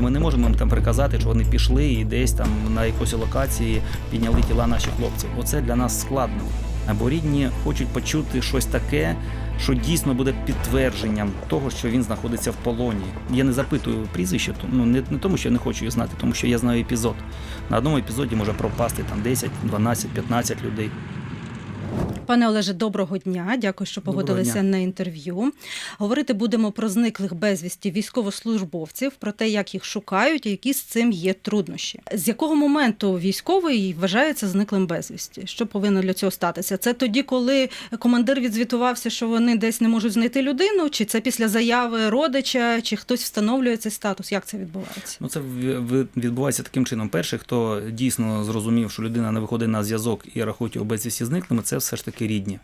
Ми не можемо їм там приказати, що вони пішли і десь там на якоїсь локації підняли тіла наших хлопців. Оце для нас складно. Бо рідні хочуть почути щось таке, що дійсно буде підтвердженням того, що він знаходиться в полоні. Я не запитую прізвище, то- ну не, не тому, що я не хочу їх знати, тому що я знаю епізод. На одному епізоді може пропасти там 10, 12, 15 людей. Пане Олеже, доброго дня. Дякую, що погодилися на інтерв'ю. Говорити будемо про зниклих безвісті військовослужбовців, про те, як їх шукають і які з цим є труднощі. З якого моменту військовий вважається зниклим безвісті? Що повинно для цього статися? Це тоді, коли командир відзвітувався, що вони десь не можуть знайти людину, чи це після заяви родича, чи хтось встановлює цей статус? Як це відбувається? Ну, це відбувається таким чином. Перший, хто дійсно зрозумів, що людина не виходить на зв'язок і рахує його безвісті зниклими, це все ж таки рідні.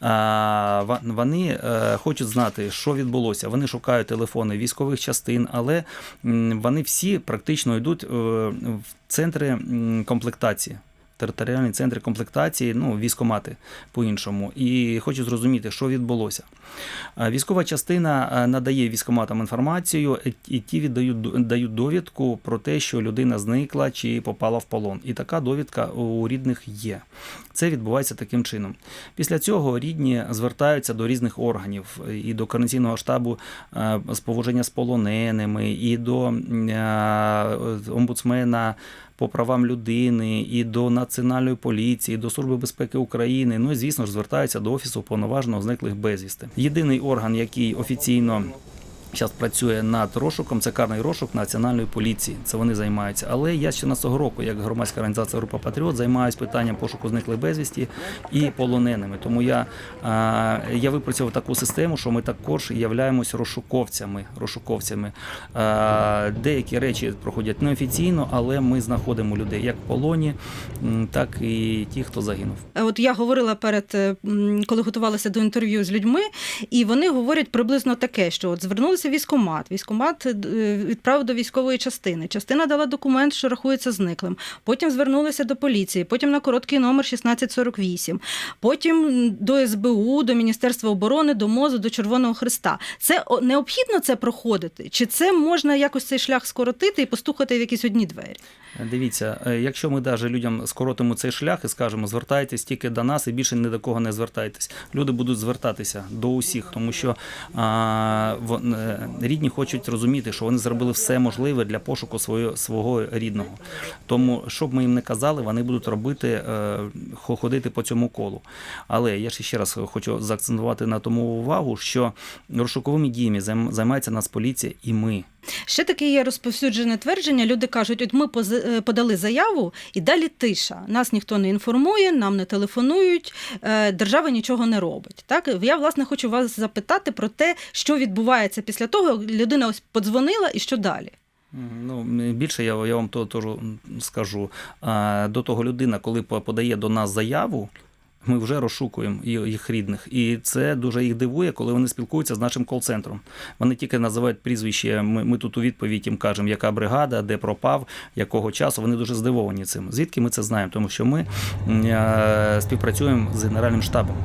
А, ва- вони е, хочуть знати, що відбулося. Вони шукають телефони військових частин, але вони всі практично йдуть е, в центри комплектації. Територіальні центри комплектації, ну, військомати по-іншому, і хочу зрозуміти, що відбулося. Військова частина е, надає військоматам інформацію, е, і ті віддають дають довідку про те, що людина зникла чи попала в полон. І така довідка у рідних є. Це відбувається таким чином. Після цього рідні звертаються до різних органів е, і до координаційного штабу е, з поводження з полоненими, і до е, омбудсмена по правам людини, і до Національної поліції, і до Служби безпеки України. Ну і звісно ж звертаються до офісу повноважного зниклих безвісти. Єдиний орган, який офіційно зараз працює над розшуком, це карний розшук Національної поліції. Це вони займаються. Але я ще на цього року, як громадська організація Група Патріот, займаюся питанням пошуку зниклих безвісті і полоненими. Тому я, я випрацював таку систему, що ми також являємося розшуковцями. розшуковцями. Деякі речі проходять неофіційно, але ми знаходимо людей як в полоні, так і ті, хто загинув. Е, От я говорила перед е, коли готувалася до інтерв'ю з людьми, і вони говорять приблизно таке, що от звернулися в військомат. Військомат е, відправив до військової частини. Частина дала документ, що рахується зниклим. Потім звернулися до поліції, потім на короткий номер 1648, потім до СБУ, до Міністерства оборони, до МОЗу, до Червоного Христа. Це необхідно це проходити? Чи це можна якось цей шлях скоротити і постукати в якісь одні двері? Дивіться, е, якщо ми навіть людям скоротимо цей шлях і скажемо, звертайтесь тільки до нас і більше ні до кого не звертайтесь. Люди будуть звертатися до усіх, тому що а, е, рідні хочуть розуміти, що вони зробили все можливе для пошуку свого, свого рідного. Тому, що б ми їм не казали, вони будуть робити, е, хо- ходити по цьому колу. Але я ж ще раз хочу заакцентувати на тому увагу, що розшуковими діями займається нас поліція і ми. Ще таке є розповсюджене твердження. Люди кажуть, от ми е, подали заяву, і далі тиша. Нас ніхто не інформує, нам не телефонують, е, держава нічого не робить. Так я власне хочу вас запитати про те, що відбувається після того. як Людина ось подзвонила, і що далі? Ну, більше я, я вам то, теж скажу. До того людина, коли по- подає до нас заяву, ми вже розшукуємо їх рідних. І це дуже їх дивує, коли вони спілкуються з нашим кол-центром. Вони тільки називають прізвище. Ми, ми тут у відповідь їм кажемо, яка бригада, де пропав, якого часу. Вони дуже здивовані цим. Звідки ми це знаємо? Тому що ми е, співпрацюємо з Генеральним штабом.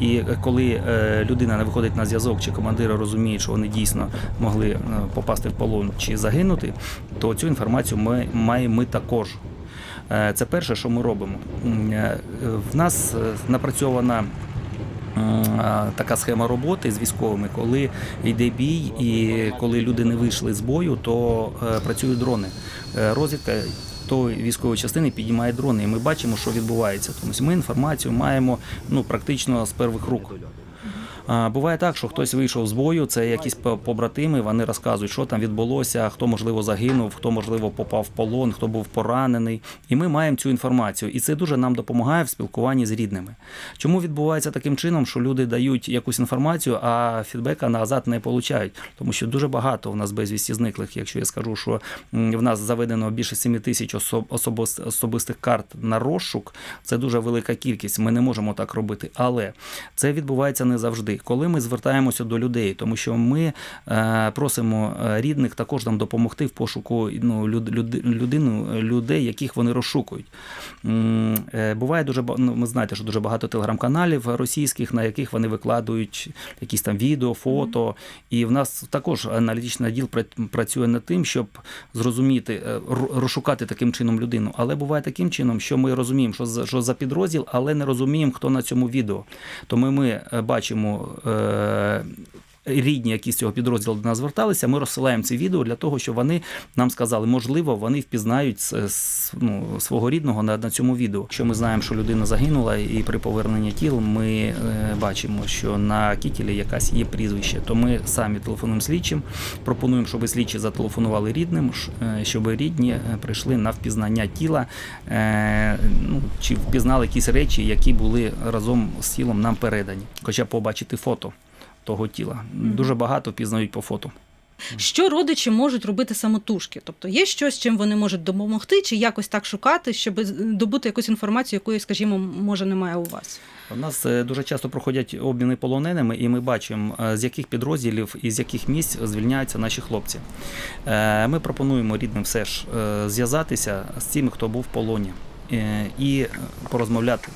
І е, коли е, людина не виходить на зв'язок, чи командири розуміють, що вони дійсно могли е, попасти в полон чи загинути, то цю інформацію ми маємо ми також. Е, Це перше, що ми робимо. Е, В нас е, напрацьована така схема роботи з військовими, коли йде бій, і коли люди не вийшли з бою, то працюють дрони. Розвідка тої військової частини піднімає дрони, і ми бачимо, що відбувається. Тому ми інформацію маємо ну, практично з перших рук. Буває так, що хтось вийшов з бою, це якісь по- побратими, вони розказують, що там відбулося, хто можливо загинув, хто можливо попав в полон, хто був поранений. І ми маємо цю інформацію. І це дуже нам допомагає в спілкуванні з рідними. Чому відбувається таким чином, що люди дають якусь інформацію, а фідбека назад не получають? Тому що дуже багато у нас безвісті зниклих. Якщо я скажу, що в нас заведено більше 7 тисяч особ- особистих карт на розшук, це дуже велика кількість. Ми не можемо так робити. Але це відбувається не завжди. Коли ми звертаємося до людей, тому що ми е, просимо е, рідних також нам допомогти в пошуку ну, люд, люд, людину, людей, яких вони розшукують. Е, Буває дуже ну, ми знаєте, що дуже багато телеграм-каналів російських, на яких вони викладають якісь там відео, фото. І в нас також аналітичний відділ пра- працює над тим, щоб зрозуміти, розшукати таким чином людину. Але буває таким чином, що ми розуміємо, що за, що за підрозділ, але не розуміємо, хто на цьому відео. Тому ми бачимо. Е- Рідні, які з цього підрозділу до нас зверталися, ми розсилаємо ці відео для того, щоб вони нам сказали, можливо, вони впізнають ну, свого рідного на, на цьому відео. Якщо ми знаємо, що людина загинула, і при поверненні тіл ми е, бачимо, що на кітілі якась є прізвище, то ми самі телефонуємо слідчим, пропонуємо, щоб слідчі зателефонували рідним, е, щоб рідні е, прийшли на впізнання тіла, е, ну, чи впізнали якісь речі, які були разом з тілом нам передані, хоча побачити фото того тіла. Дуже багато впізнають по фото. Що родичі можуть робити самотужки? Тобто є щось, чим вони можуть допомогти, чи якось так шукати, щоб добути якусь інформацію, якої, скажімо, може немає у вас? У нас е, дуже часто проходять обміни полоненими, і ми бачимо, е, з яких підрозділів і з яких місць звільняються наші хлопці. Е, Ми пропонуємо рідним все ж е, зв'язатися з тими, хто був в полоні. Е, І порозмовляти,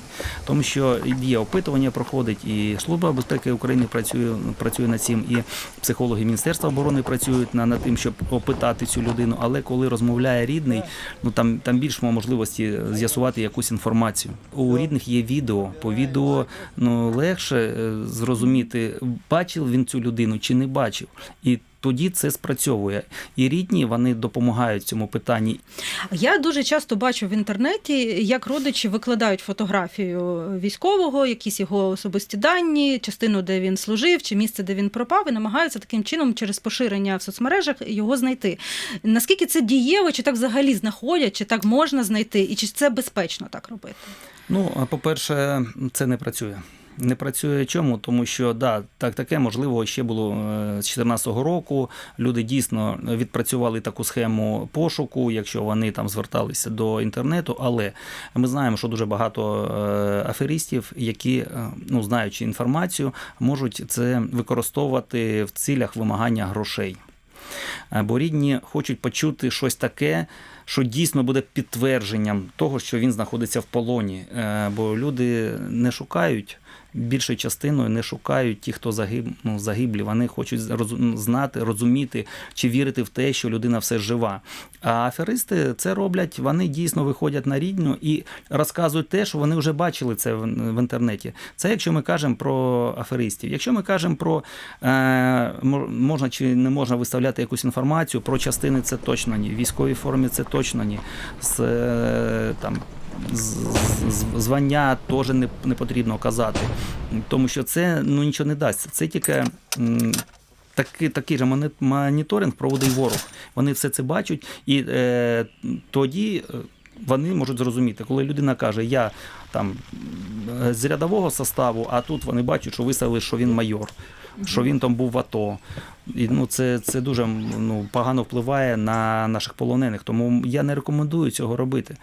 тому що є опитування проходить, і Служба безпеки України працює працює над цим, і психологи Міністерства оборони працюють на- над тим, щоб опитати цю людину. Але коли розмовляє рідний, ну там там більш можливості з'ясувати якусь інформацію. У рідних є відео. По відео ну легше е, зрозуміти, бачив він цю людину чи не бачив. І тоді це спрацьовує. І рідні вони допомагають в цьому питанні. Я дуже часто бачу в інтернеті, як родичі викладають фотографію військового, якісь його особисті дані, частину, де він служив, чи місце, де він пропав, і намагаються таким чином через поширення в соцмережах його знайти. Наскільки це дієво, чи так взагалі знаходять, чи так можна знайти, і чи це безпечно так робити? Ну, а по-перше, це не працює. Не працює чому? Тому що да, так таке можливо ще було е, з 2014 року. Люди дійсно відпрацювали таку схему пошуку, якщо вони там зверталися до інтернету. Але ми знаємо, що дуже багато е, аферистів, які, е, ну знаючи інформацію, можуть це використовувати в цілях вимагання грошей. Бо рідні хочуть почути щось таке, що дійсно буде підтвердженням того, що він знаходиться в полоні. Бо люди не шукають. Більшою частиною не шукають ті, хто загиб, ну, загиблі. Вони хочуть знати, розуміти чи вірити в те, що людина все жива. А аферисти це роблять, вони дійсно виходять на рідню і розказують те, що вони вже бачили це в, інтернеті. Це якщо ми кажемо про аферистів. Якщо ми кажемо про е, можна чи не можна виставляти якусь інформацію, про частини це точно ні. В військовій формі це точно ні. З, е, там, звання теж не, не потрібно казати, тому що це ну, нічого не дасть. Це тільки. Такий, такий же моніторинг проводить ворог. Вони все це бачать, і е, тоді е, вони можуть зрозуміти, коли людина каже, я там е, з рядового составу, а тут вони бачать, що виставили, що він майор, що він там був в АТО. І, ну, це, це дуже ну, погано впливає на наших полонених. Тому я не рекомендую цього робити.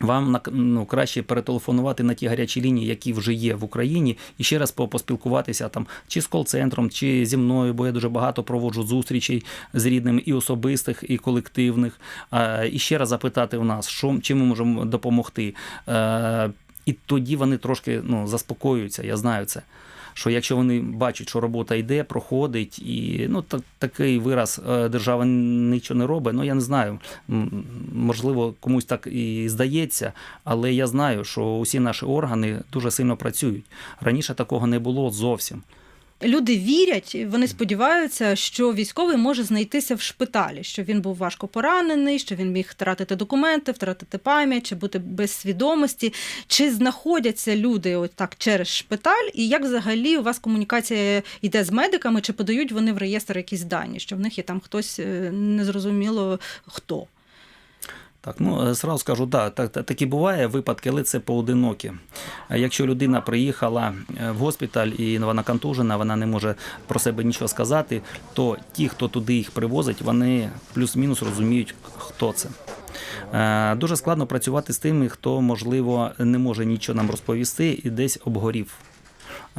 Вам ну, краще перетелефонувати на ті гарячі лінії, які вже є в Україні, і ще раз по- поспілкуватися там чи з кол-центром, чи зі мною, бо я дуже багато проводжу зустрічей з рідними і особистих, і колективних. І ще раз запитати у нас, що чим ми можемо допомогти. Е, І тоді вони трошки ну, заспокоюються. Я знаю це. Що якщо вони бачать, що робота йде, проходить, і ну так, такий вираз е, держава нічого не робить. Ну я не знаю. Можливо, комусь так і здається, але я знаю, що усі наші органи дуже сильно працюють. Раніше такого не було зовсім. Люди вірять, вони сподіваються, що військовий може знайтися в шпиталі, що він був важко поранений, що він міг втратити документи, втратити пам'ять, чи бути без свідомості. Чи знаходяться люди от так через шпиталь, і як взагалі у вас комунікація йде з медиками, чи подають вони в реєстр якісь дані, що в них є там хтось е, незрозуміло хто? Так, ну е, зразу скажу, да, так, так, такі буває випадки, але це поодинокі. Якщо людина приїхала е, в госпіталь і вона контужена, вона не може про себе нічого сказати, то ті, хто туди їх привозить, вони плюс-мінус розуміють, хто це. Е, Дуже складно працювати з тими, хто, можливо, не може нічого нам розповісти і десь обгорів.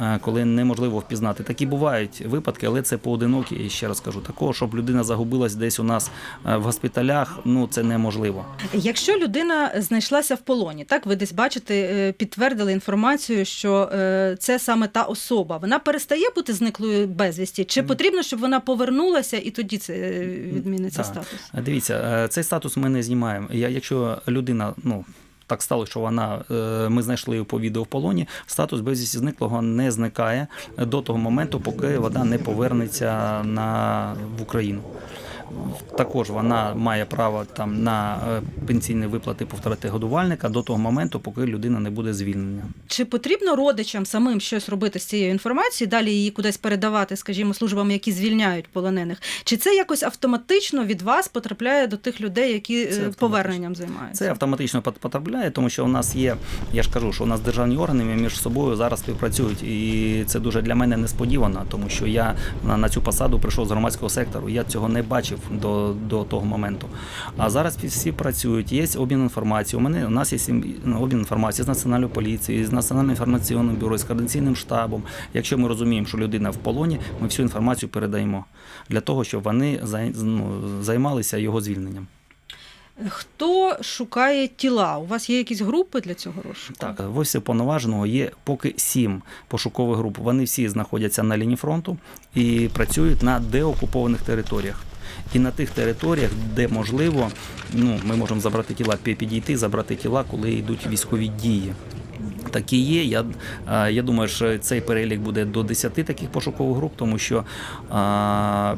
Е, коли неможливо впізнати. Такі бувають випадки, але це поодинокі. І ще раз кажу, такого, щоб людина загубилась десь у нас е, в госпіталях, ну це неможливо. Якщо людина знайшлася в полоні, так ви десь бачите, е, підтвердили інформацію, що це саме та особа. Вона перестає бути зниклою безвісті? Чи потрібно, щоб вона повернулася і тоді це відміниться статус? Дивіться, цей статус ми не знімаємо. Я, якщо людина, ну. Так стало, що вона е, ми знайшли по відео в полоні. Статус безвісті зниклого не зникає до того моменту, поки вона не повернеться на в Україну. Також вона має право там на е, пенсійні виплати по втрати годувальника до того моменту, поки людина не буде звільнена. Чи потрібно родичам самим щось робити з цією інформацією, далі її кудись передавати, скажімо, службам, які звільняють полонених? Чи це якось автоматично від вас потрапляє до тих людей, які е, поверненням займаються? Це автоматично пот- потрапляє, тому що у нас є, я ж кажу, що у нас державні органи між собою зараз співпрацюють. І це дуже для мене несподівано, тому що я на цю посаду прийшов з громадського сектору. Я цього не бачив до, до того моменту. А зараз всі- працюють, є обмін інформацією. У мене у нас є ну, обмін інформації з національною поліцією, з національним інформаційним бюро, з координаційним штабом. Якщо ми розуміємо, що людина в полоні, ми всю інформацію передаємо для того, щоб вони ну, займалися його звільненням. Хто шукає тіла? У вас є якісь групи для цього розшуку? Так, в офісі повноваженого є поки сім пошукових груп. Вони всі знаходяться на лінії фронту і працюють на деокупованих територіях. І на тих територіях, де можливо, ну ми можемо забрати тіла, підійти, забрати тіла, коли йдуть військові дії. Такі є. Я, я думаю, що цей перелік буде до 10 таких пошукових груп, тому що а,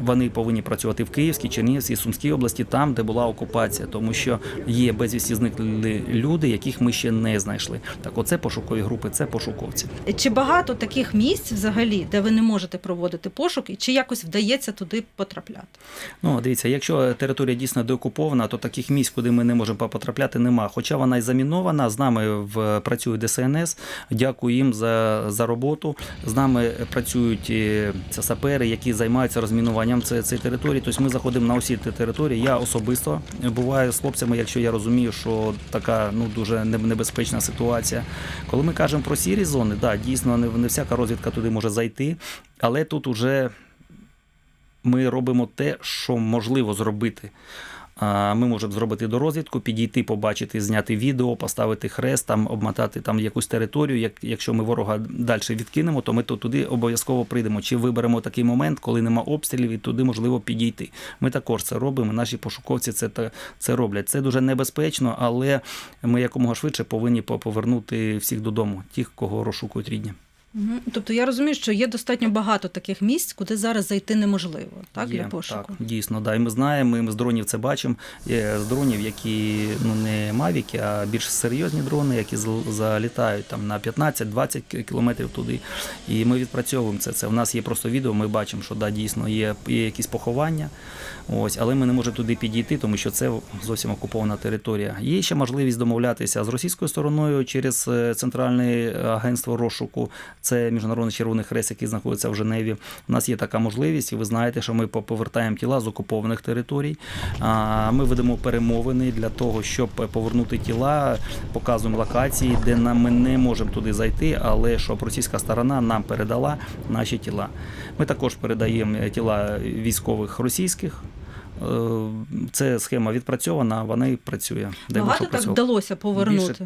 вони повинні працювати в Київській, Чернігівській, Сумській області, там, де була окупація, тому що є безвісті зникли люди, яких ми ще не знайшли. Так, оце пошукові групи, це пошуковці. Чи багато таких місць взагалі, де ви не можете проводити пошук, і чи якось вдається туди потрапляти? Ну, дивіться, якщо територія дійсно деокупована, то таких місць, куди ми не можемо потрапляти, нема. Хоча вона й замінована, з нами в, працює ДСНС. Дякую їм за, за роботу. З нами працюють це сапери, які займаються розмінуванням цієї цієї території. Тобто ми заходимо на усі ті території. Я особисто буваю з хлопцями, якщо я розумію, що така ну дуже небезпечна ситуація. Коли ми кажемо про сірі зони, да, дійсно не, не всяка розвідка туди може зайти, але тут уже ми робимо те, що можливо зробити. Ми можемо зробити дорозвідку, підійти, побачити, зняти відео, поставити хрест, там обмотати там якусь територію. Як, якщо ми ворога далі відкинемо, то ми то туди обов'язково прийдемо. Чи виберемо такий момент, коли нема обстрілів, і туди можливо підійти. Ми також це робимо. Наші пошуковці це та- це роблять. Це дуже небезпечно, але ми якомога швидше повинні по- повернути всіх додому, тих, кого розшукують рідні. Тобто я розумію, що є достатньо багато таких місць, куди зараз зайти неможливо, так Є, для пошуку. Так, дійсно, да. І ми знаємо, ми з дронів це бачимо. Є з дронів, які ну не мавіки, а більш серйозні дрони, які залітають там на 15-20 кілометрів туди. І ми відпрацьовуємо це. Це в нас є просто відео. Ми бачимо, що да, дійсно є, є якісь поховання. Ось, але ми не можемо туди підійти, тому що це зовсім окупована територія. Є ще можливість домовлятися з російською стороною через е, центральне агентство розшуку. Це міжнародний червоний хрест, який знаходиться в Женеві. У нас є така можливість, і ви знаєте, що ми по- повертаємо тіла з окупованих територій. Ми ведемо перемовини для того, щоб повернути тіла, показуємо локації, де нам ми не можемо туди зайти, але щоб російська сторона нам передала наші тіла. Ми також передаємо тіла військових російських. Е, Це схема відпрацьована, вона і працює. Багато так вдалося повернути. Більше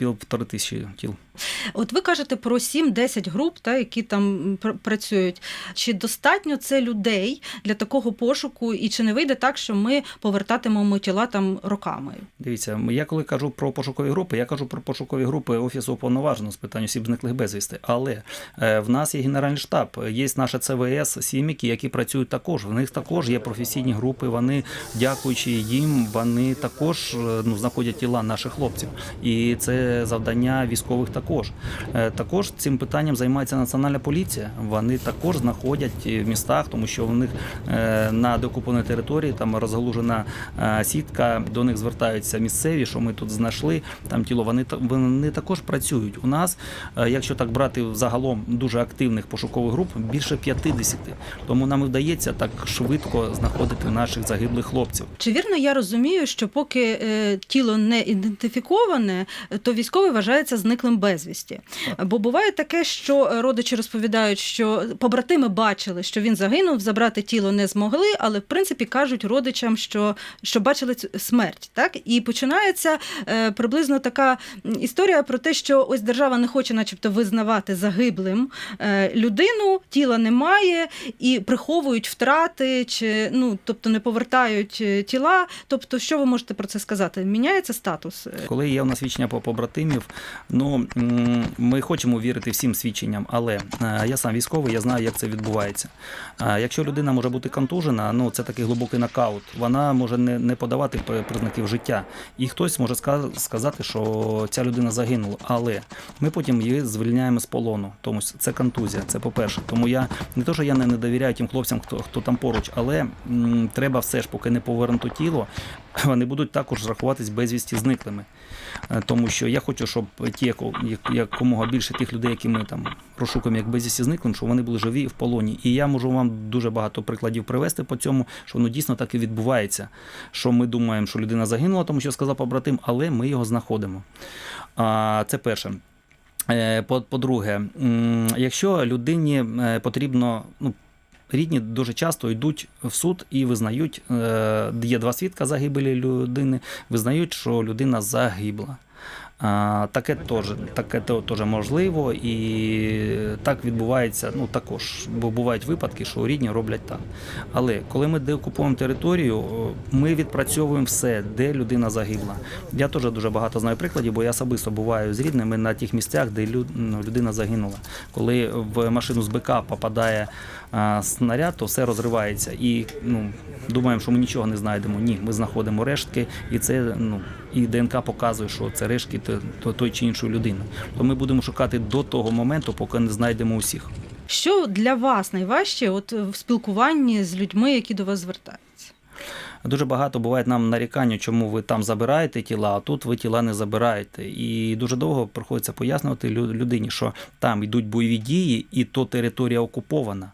півтори тисячі тіл. От ви кажете про 7-10 груп, та, які там пр- працюють. Чи достатньо це людей для такого пошуку, і чи не вийде так, що ми повертатимемо тіла там роками? Дивіться, я коли кажу про пошукові групи, я кажу про пошукові групи Офісу уповноваженого з питань осіб зниклих безвісти. Але е, в нас є генеральний штаб, є наша ЦВС, сіміки, які працюють також. В них також є професійні групи. Вони, дякуючи їм, вони також е, ну, знаходять тіла наших хлопців. І це завдання військових також. Е, Також цим питанням займається національна поліція. Вони також знаходять в містах, тому що в них е, на деокупованій території там розгалужена е, сітка. До них звертаються місцеві, що ми тут знайшли. Там тіло. Вони вони також працюють. У нас, е, якщо так брати загалом дуже активних пошукових груп, більше 50. Тому нам вдається так швидко знаходити наших загиблих хлопців. Чи вірно я розумію, що поки е, тіло не ідентифіковане, то військовий вважається зниклим безвісті. Бо буває таке, що родичі розповідають, що побратими бачили, що він загинув, забрати тіло не змогли, але в принципі кажуть родичам, що, що бачили смерть. Так і починається е, приблизно така історія про те, що ось держава не хоче, начебто, визнавати загиблим е, людину, тіла немає, і приховують втрати, чи ну тобто не повертають е, тіла. Тобто, що ви можете про це сказати? Міняється статус? Е, Коли є у нас свідчення по побратимів, ну ми хочемо вірити всім свідченням, але е, я сам військовий, я знаю, як це відбувається. Е, Якщо людина може бути контужена, ну це такий глибокий нокаут, вона може не, не подавати признаків життя. І хтось може сказати, що ця людина загинула, але ми потім її звільняємо з полону. Тому це контузія, це по-перше. Тому я не то, що я не, не довіряю тим хлопцям, хто, хто там поруч, але м, треба все ж, поки не повернуто тіло, вони будуть також рахуватись безвісті зниклими. Е, Тому що я хочу, щоб ті, якомога більше тих людей, які ми там розшукуємо як безвісті зниклим, щоб вони були живі в полоні. І я можу вам дуже багато прикладів привести по цьому, що воно дійсно так і відбувається. Що ми думаємо, що людина загинула, тому що сказав побратим, але ми його знаходимо. А, Це перше. Е, по- По-друге, якщо людині е, потрібно, ну, рідні дуже часто йдуть в суд і визнають, е, є два свідка загибелі людини, визнають, що людина загибла. Таке теж таке теж можливо, і так відбувається. Ну також, бо бувають випадки, що рідні роблять так. Але коли ми деокупуємо територію, ми відпрацьовуємо все, де людина загибла. Я теж дуже багато знаю прикладів, бо я особисто буваю з рідними на тих місцях, де ну, людина загинула. Коли в машину з БК попадає снаряд, то все розривається. І ну, думаємо, що ми нічого не знайдемо. Ні, ми знаходимо рештки, і це ну і ДНК показує, що це рештки то той чи іншої людини. То ми будемо шукати до того моменту, поки не знайдемо усіх. Що для вас найважче от в спілкуванні з людьми, які до вас звертаються? Дуже багато буває нам нарікання, чому ви там забираєте тіла, а тут ви тіла не забираєте. І дуже довго приходиться пояснювати лю- людині, що там йдуть бойові дії, і то територія окупована.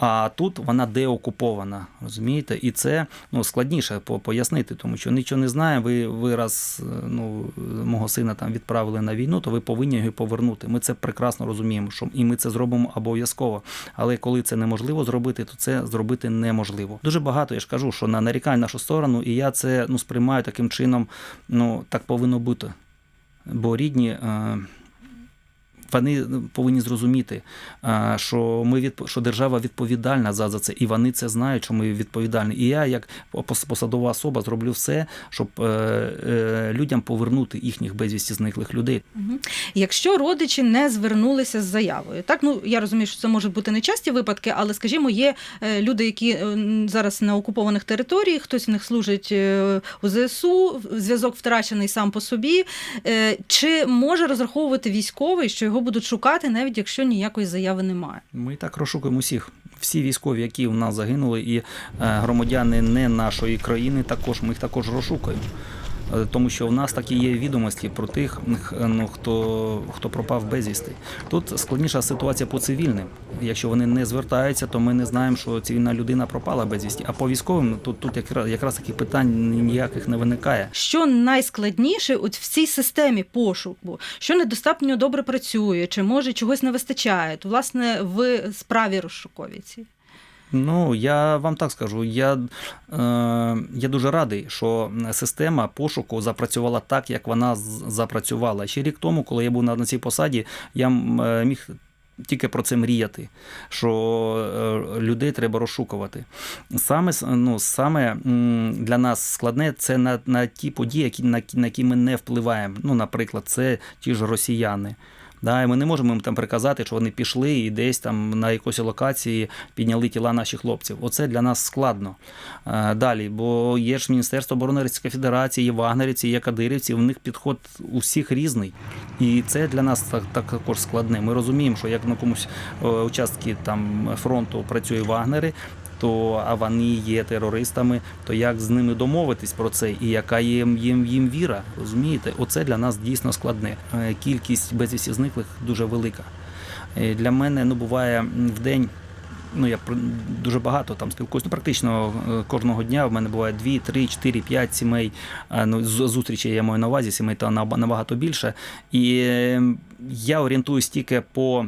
А тут вона деокупована, розумієте? І це ну, складніше пояснити, тому що нічого не знає. Ви, ви раз е, ну, мого сина там відправили на війну, то ви повинні його повернути. Ми це прекрасно розуміємо, що і ми це зробимо обов'язково. Але коли це неможливо зробити, то це зробити неможливо. Дуже багато я ж кажу, що на нарікань нашу сторону, і я це ну, сприймаю таким чином, ну так повинно бути. Бо рідні. Е, вони повинні зрозуміти, що ми від що держава відповідальна за, за це, і вони це знають, що ми відповідальні. І я, як пос- посадова особа, зроблю все, щоб е, е, людям повернути їхніх безвісті зниклих людей. Якщо родичі не звернулися з заявою, так ну я розумію, що це можуть бути нечасті випадки, але скажімо, є е, люди, які зараз на окупованих територіях, хтось в них служить у ЗСУ, зв'язок втрачений сам по собі. Чи може розраховувати військовий, що його будуть шукати, навіть якщо ніякої заяви немає? Ми так розшукуємо всіх. Всі військові, які у нас загинули, і е, громадяни не нашої країни, також ми їх також розшукуємо. Е, Тому що в нас такі є відомості про тих, ну, хто, хто пропав безвісти. Тут складніша ситуація по цивільним. Якщо вони не звертаються, то ми не знаємо, що цивільна людина пропала безвісті. А по військовим тут, тут якраз, якраз таких питань ніяких не виникає. Що найскладніше от в цій системі пошуку, що недостатньо добре працює, чи може чогось не вистачає, то власне в справі розшуковій цій? Ну, я вам так скажу. Я, е, я дуже радий, що система пошуку запрацювала так, як вона запрацювала. Ще рік тому, коли я був на, на цій посаді, я е, міг. Тільки про це мріяти, що е, людей треба розшукувати. Саме, ну, саме для нас складне це на, на ті події, які, на, на які ми не впливаємо. Ну, наприклад, це ті ж росіяни. Да, і ми не можемо їм там приказати, що вони пішли і десь там на якоїсь локації підняли тіла наших хлопців. Оце для нас складно. Е, Далі, бо є ж Міністерство оборони Російської Федерації, є вагнерівці, є кадирівці, у них підход у всіх різний. І це для нас так також складне. Ми розуміємо, що як на комусь е, участки там фронту працює вагнери, то а вони є терористами, то як з ними домовитись про це, і яка їм, їм, їм віра, розумієте? Оце для нас дійсно складне. Е, Кількість безвісті зниклих дуже велика. Е, Для мене ну буває в день ну я дуже багато там спілкуюся. Ну, практично е, кожного дня в мене буває 2, 3, 4, 5 сімей. Ну, зустрічей я маю на увазі, сімей та наб- набагато більше. І е, я орієнтуюсь тільки по.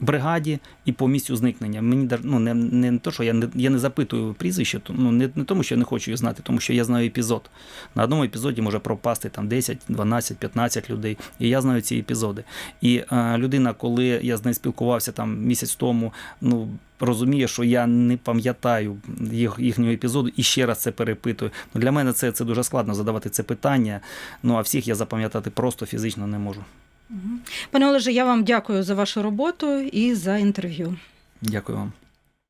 Бригаді і по місцю зникнення. Мені ну, не, не то, що я не, я не запитую прізвище, то- ну, не, не тому, що я не хочу їх знати, тому що я знаю епізод. На одному епізоді може пропасти там 10, 12, 15 людей. І я знаю ці епізоди. І е, людина, коли я з нею спілкувався там місяць тому, ну розуміє, що я не пам'ятаю їх, їхнього епізоду і ще раз це перепитую. Ну, для мене це, це дуже складно задавати це питання. Ну а всіх я запам'ятати просто фізично не можу. Пане Олеже, я вам дякую за вашу роботу і за інтерв'ю. Дякую вам.